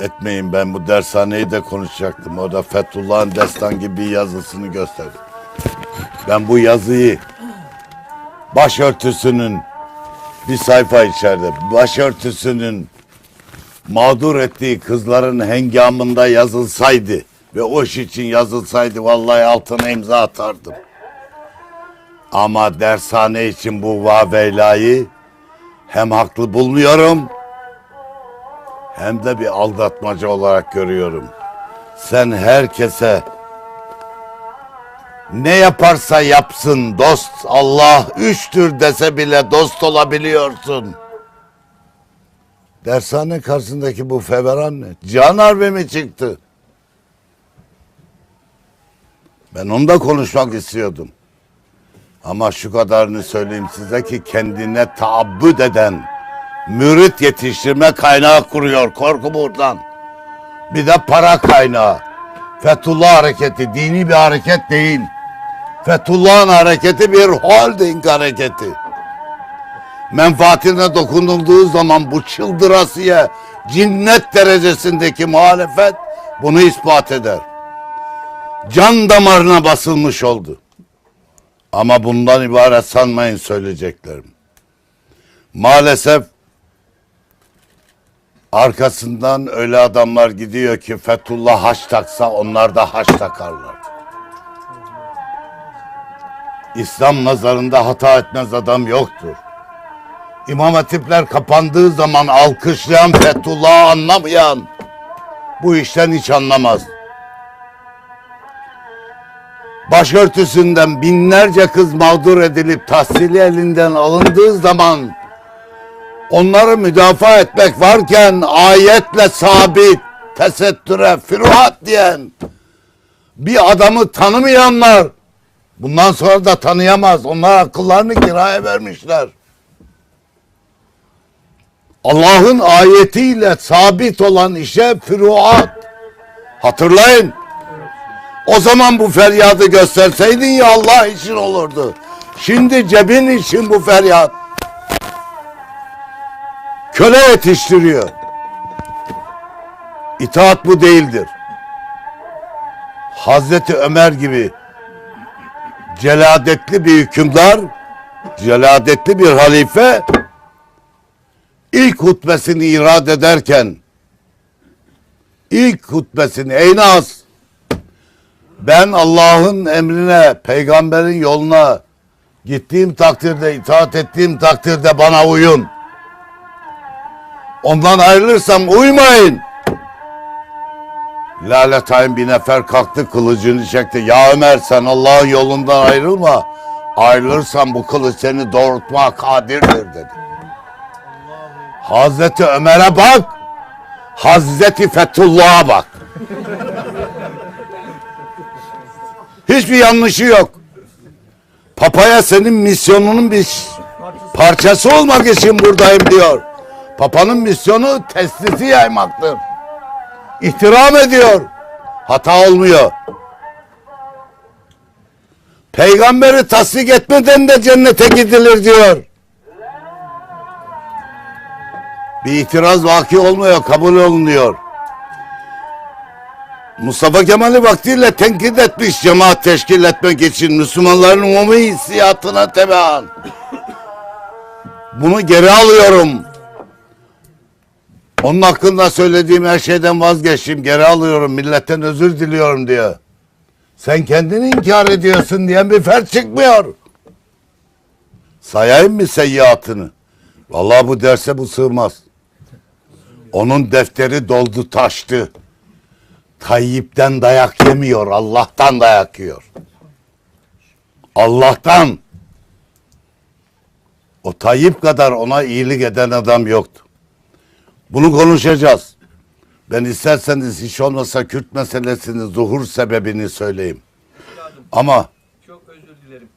etmeyin ben bu dershaneyi de konuşacaktım. Orada Fethullah'ın destan gibi bir yazısını gösterdim. Ben bu yazıyı başörtüsünün bir sayfa içeride başörtüsünün mağdur ettiği kızların hengamında yazılsaydı ve o iş için yazılsaydı vallahi altına imza atardım. Ama dershane için bu vaveylayı hem haklı bulmuyorum hem de bir aldatmaca olarak görüyorum. Sen herkese ne yaparsa yapsın dost Allah üçtür dese bile dost olabiliyorsun. Dershane karşısındaki bu feveran ne? Can harbi mi çıktı? Ben onu da konuşmak istiyordum. Ama şu kadarını söyleyeyim size ki kendine taabbüd eden, mürit yetiştirme kaynağı kuruyor. Korku buradan. Bir de para kaynağı. Fethullah hareketi dini bir hareket değil. Fethullah'ın hareketi bir holding hareketi. Menfaatine dokunulduğu zaman bu çıldırasıya cinnet derecesindeki muhalefet bunu ispat eder. Can damarına basılmış oldu. Ama bundan ibaret sanmayın söyleyeceklerim. Maalesef arkasından öyle adamlar gidiyor ki Fethullah haç taksa onlar da haç takarlar. İslam nazarında hata etmez adam yoktur. İmam hatipler kapandığı zaman alkışlayan Fethullah'ı anlamayan bu işten hiç anlamaz. Başörtüsünden binlerce kız mağdur edilip tahsili elinden alındığı zaman onları müdafaa etmek varken ayetle sabit, tesettüre, füruhat diyen bir adamı tanımayanlar bundan sonra da tanıyamaz. Onlar akıllarını kiraya vermişler. Allah'ın ayetiyle sabit olan işe füruat. Hatırlayın. O zaman bu feryadı gösterseydin ya Allah için olurdu. Şimdi cebin için bu feryat. Köle yetiştiriyor. İtaat bu değildir. Hazreti Ömer gibi celadetli bir hükümdar, celadetli bir halife ilk hutbesini irad ederken ilk hutbesini ey Naz ben Allah'ın emrine, peygamberin yoluna gittiğim takdirde, itaat ettiğim takdirde bana uyun. Ondan ayrılırsam uymayın. Lale Tayyip bir nefer kalktı kılıcını çekti. Ya Ömer sen Allah'ın yolundan ayrılma. Ayrılırsan bu kılıç seni doğrultmaya kadirdir dedi. Hazreti Ömer'e bak. Hazreti Fethullah'a bak. Hiçbir yanlışı yok. Papaya senin misyonunun bir parçası olmak için buradayım diyor. Papanın misyonu teslisi yaymaktır. İhtiram ediyor. Hata olmuyor. Peygamberi tasdik etmeden de cennete gidilir diyor. Bir itiraz vaki olmuyor, kabul olunuyor. Mustafa Kemal'i vaktiyle tenkit etmiş cemaat teşkil etmek için Müslümanların umumi hissiyatına tebean. Bunu geri alıyorum. Onun hakkında söylediğim her şeyden vazgeçtim. Geri alıyorum. Milletten özür diliyorum diyor. Sen kendini inkar ediyorsun diyen bir fert çıkmıyor. Sayayım mı seyyiatını? Vallahi bu derse bu sığmaz. Onun defteri doldu taştı. Tayyip'ten dayak yemiyor, Allah'tan dayak yiyor. Allah'tan. O Tayyip kadar ona iyilik eden adam yoktu. Bunu konuşacağız. Ben isterseniz hiç olmasa Kürt meselesini, zuhur sebebini söyleyeyim. Ama çok özür dilerim.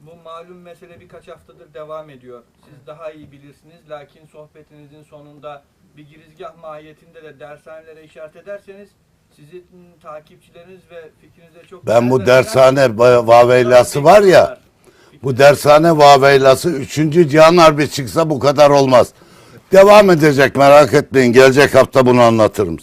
Bu malum mesele birkaç haftadır devam ediyor. Siz daha iyi bilirsiniz. Lakin sohbetinizin sonunda bir girizgah mahiyetinde de dershanelere işaret ederseniz sizin takipçileriniz ve fikrinize çok... ben bu dershane va- vaveylası var ya, bu dershane vaveylası 3. Cihan Harbi çıksa bu kadar olmaz. Devam edecek merak etmeyin. Gelecek hafta bunu anlatırım.